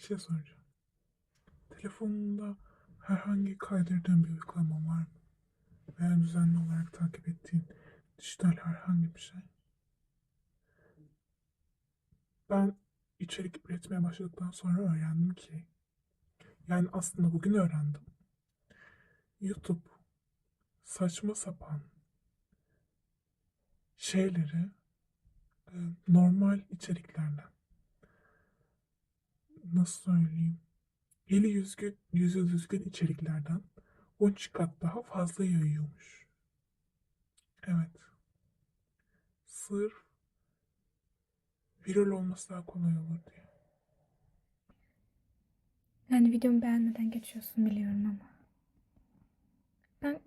Bir şey soracağım. Telefonunda herhangi kaydırdığın bir uygulama var mı? Veya düzenli olarak takip ettiğin dijital herhangi bir şey? Ben içerik üretmeye başladıktan sonra öğrendim ki yani aslında bugün öğrendim. YouTube saçma sapan şeyleri e, normal içeriklerden nasıl söyleyeyim eli yüzgün, yüzü düzgün içeriklerden 13 kat daha fazla yayıyormuş. Evet. Sırf viral olması daha kolay olur diye. Yani videomu beğenmeden geçiyorsun biliyorum ama. Ben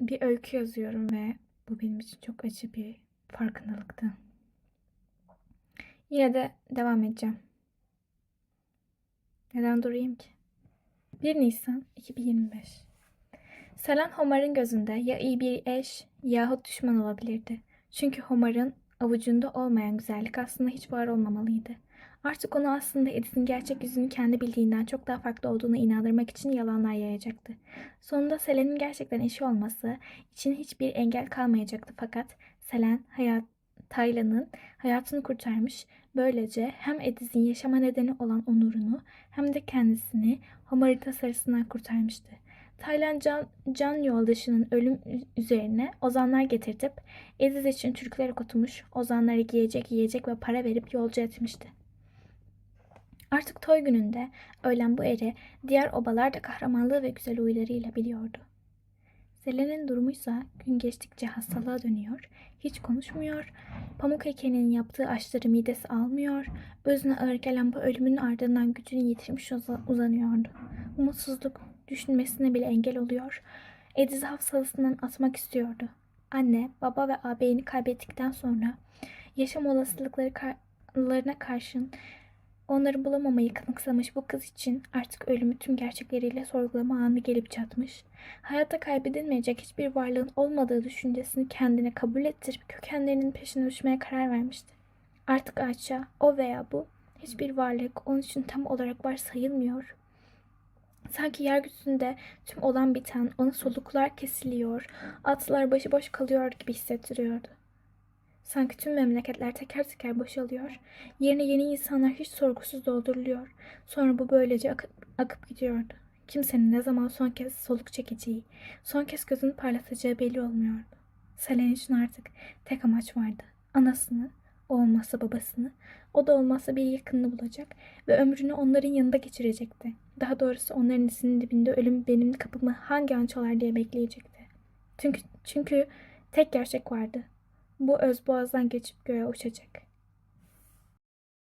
bir öykü yazıyorum ve bu benim için çok acı bir farkındalıktı. Yine de devam edeceğim. Neden durayım ki? 1 Nisan 2025 Selen Homer'ın gözünde ya iyi bir eş yahut düşman olabilirdi. Çünkü Homer'ın avucunda olmayan güzellik aslında hiç var olmamalıydı. Artık onu aslında Edith'in gerçek yüzünü kendi bildiğinden çok daha farklı olduğunu inandırmak için yalanlar yayacaktı. Sonunda Selen'in gerçekten eşi olması için hiçbir engel kalmayacaktı fakat Selen hayat Taylan'ın hayatını kurtarmış. Böylece hem Edith'in yaşama nedeni olan onurunu hem de kendisini Homer'ın tasarısından kurtarmıştı. Taylan can, can yoldaşının ölüm üzerine ozanlar getirtip Ediz için türküler okutmuş, ozanları giyecek, yiyecek ve para verip yolcu etmişti. Artık toy gününde ölen bu eri diğer obalar da kahramanlığı ve güzel huylarıyla biliyordu. Selen'in durumuysa gün geçtikçe hastalığa dönüyor, hiç konuşmuyor, pamuk heykeli'nin yaptığı aşları midesi almıyor, özüne ağır gelen bu ölümün ardından gücünü yitirmiş uza- uzanıyordu. Umutsuzluk düşünmesine bile engel oluyor. Ediz'i hafızasından atmak istiyordu. Anne, baba ve ağabeyini kaybettikten sonra yaşam olasılıklarına karşın onları bulamamayı kanıksamış bu kız için artık ölümü tüm gerçekleriyle sorgulama anı gelip çatmış. Hayatta kaybedilmeyecek hiçbir varlığın olmadığı düşüncesini kendine kabul ettirip kökenlerinin peşine düşmeye karar vermişti. Artık Ayça, o veya bu, hiçbir varlık onun için tam olarak var sayılmıyor. Sanki yeryüzünde tüm olan biten ona soluklar kesiliyor, atlar başıboş kalıyor gibi hissettiriyordu. Sanki tüm memleketler teker teker boşalıyor, yerine yeni insanlar hiç sorgusuz dolduruluyor. Sonra bu böylece akıp, akıp gidiyordu. Kimsenin ne zaman son kez soluk çekeceği, son kez gözünü parlatacağı belli olmuyordu. Selen için artık tek amaç vardı. Anasını, o olmazsa babasını, o da olmazsa bir yakınını bulacak ve ömrünü onların yanında geçirecekti. Daha doğrusu onların dizinin dibinde ölüm benim kapımı hangi an çalar diye bekleyecekti. Çünkü, çünkü tek gerçek vardı. Bu öz boğazdan geçip göğe uçacak.